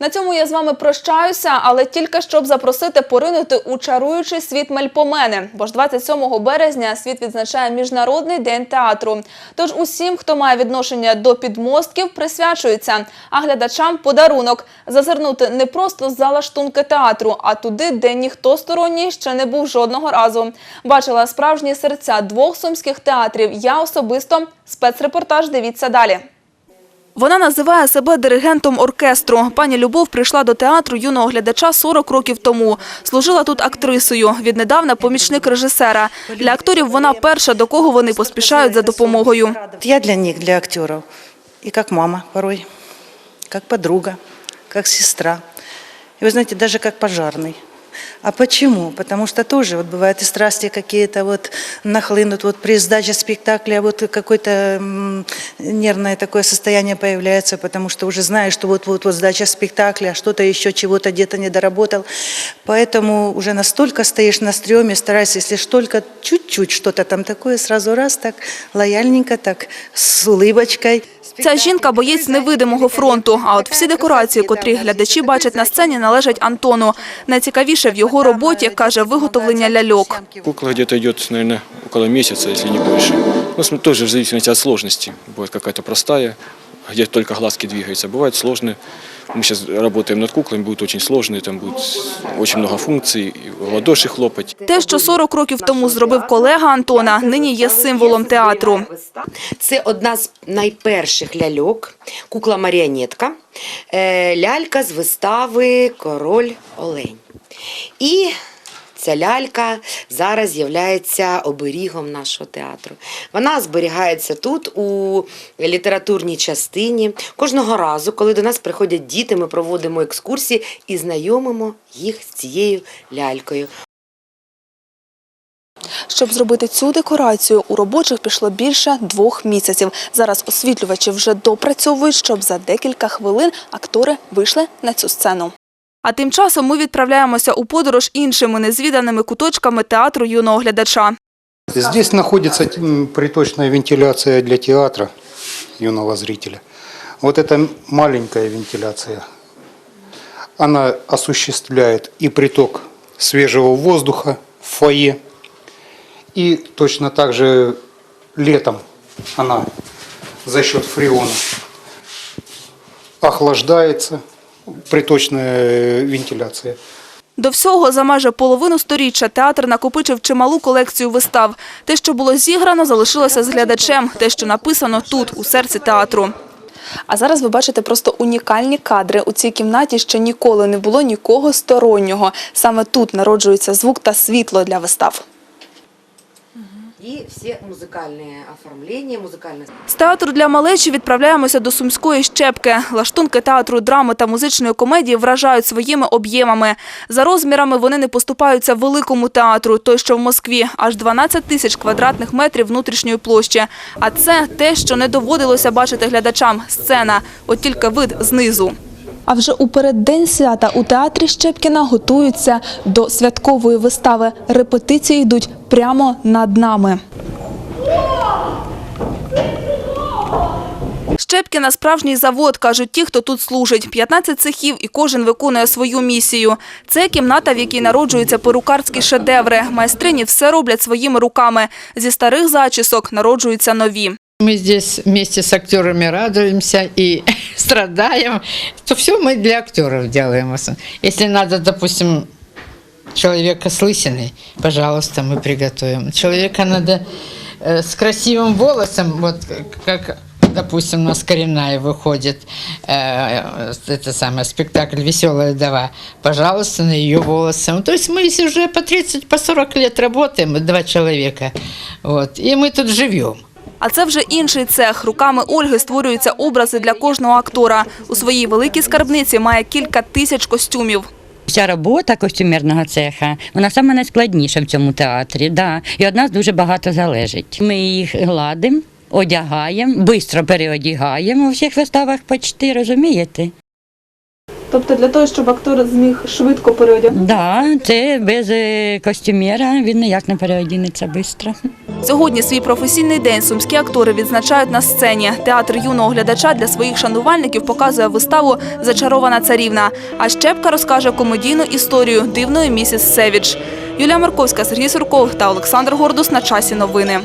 На цьому я з вами прощаюся, але тільки щоб запросити поринути у чаруючий світ Мельпомени. Бо ж 27 березня світ відзначає Міжнародний день театру. Тож усім, хто має відношення до підмостків, присвячується. А глядачам подарунок зазирнути не просто за лаштунки театру, а туди, де ніхто сторонній ще не був жодного разу. Бачила справжні серця двох сумських театрів. Я особисто спецрепортаж. Дивіться далі. Вона називає себе диригентом оркестру. Пані Любов прийшла до театру юного глядача 40 років тому. Служила тут актрисою. Віднедавна помічник режисера. Для акторів вона перша, до кого вони поспішають за допомогою. Я для них, для актеров, и как мама порой, как подруга, как сестра. И вы знаете, даже как пожарный. А почему? Потому что тоже вот бывают и страсти какие-то вот нахлынут вот при сдаче спектакля, вот какое-то м, нервное такое состояние появляется, потому что уже знаешь, что вот-вот вот сдача спектакля, что-то еще чего-то где-то не доработал. Поэтому уже настолько стоишь на стреме, старайся, если ж только чуть-чуть что-то там такое, сразу раз так лояльненько, так с улыбочкой. Ця жінка боєць невидимого фронту. А от всі декорації, котрі глядачі бачать на сцені, належать Антону. Найцікавіше в його роботі каже виготовлення ляльок. Кукла десь йде, мабуть, около місяця, якщо не більше. Ну, теж в зависимости від сложности. Буває какая-то простая, где только глазки двигаються, бувають сложная. Мы сейчас работаем над куклами, будут очень сложные, там будет очень много функций, в ладоши хлопать. Те, що 40 років тому зробив колега Антона, нині є символом театру. Це одна з найперших ляльок, кукла Маріонетка, е, лялька з вистави Король Олень. І ця лялька зараз є оберігом нашого театру. Вона зберігається тут, у літературній частині. Кожного разу, коли до нас приходять діти, ми проводимо екскурсії і знайомимо їх з цією лялькою. Щоб зробити цю декорацію, у робочих пішло більше двох місяців. Зараз освітлювачі вже допрацьовують, щоб за декілька хвилин актори вийшли на цю сцену. А тим часом ми відправляємося у подорож іншими незвіданими куточками театру юного глядача. Здесь находится м, приточная вентиляция для театра юного зрителя. Вот эта маленькая вентиляция, она осуществляет и приток свежего воздуха в фойе, и точно так же летом она за счет фреона охлаждается, приточная э, вентиляция. До всього за майже половину сторіччя театр накопичив чималу колекцію вистав. Те, що було зіграно, залишилося з глядачем. Те, що написано тут, у серці театру. А зараз ви бачите просто унікальні кадри. У цій кімнаті ще ніколи не було нікого стороннього. Саме тут народжується звук та світло для вистав. І всі музикальні оформлення, музикальне З театру для малечі відправляємося до Сумської щепки. Лаштунки театру драми та музичної комедії вражають своїми об'ємами. За розмірами вони не поступаються великому театру, той, що в Москві, аж 12 тисяч квадратних метрів внутрішньої площі. А це те, що не доводилося бачити глядачам – сцена, от тільки вид знизу. А вже у переддень свята у театрі Щепкіна готуються до святкової вистави. Репетиції йдуть прямо над нами. Щепкіна – справжній завод, кажуть ті, хто тут служить. 15 цехів і кожен виконує свою місію. Це кімната, в якій народжуються перукарські шедеври. Майстрині все роблять своїми руками. Зі старих зачісок народжуються нові. Мы здесь вместе с актерами радуемся и страдаем, то все мы для актеров делаем. Если надо, допустим, человека с лысиной, пожалуйста, мы приготовим. Человека надо э, с красивым волосом, вот как, допустим, у нас коренная выходит, э, это самое, спектакль «Веселая вдова», пожалуйста, на ее волосы. Ну, То есть мы уже по 30, по 40 лет работаем, два человека, вот, и мы тут живем. А це вже інший цех. Руками Ольги створюються образи для кожного актора. У своїй великій скарбниці має кілька тисяч костюмів. Вся робота костюмерного цеха, вона саме найскладніша в цьому театрі. Да. І від нас дуже багато залежить. Ми їх гладимо, одягаємо, швидко переодягаємо у всіх виставах почти, розумієте? Тобто для того, щоб актор зміг швидко переодягнути? Да, це без е, костюмера він ніяк не переодінеться швидко. Сьогодні свій професійний день сумські актори відзначають на сцені. Театр юного глядача для своїх шанувальників показує виставу Зачарована царівна. А Щепка розкаже комедійну історію дивної місіс Севіч. Юлія Марковська, Сергій Сурков та Олександр Гордус на часі новини.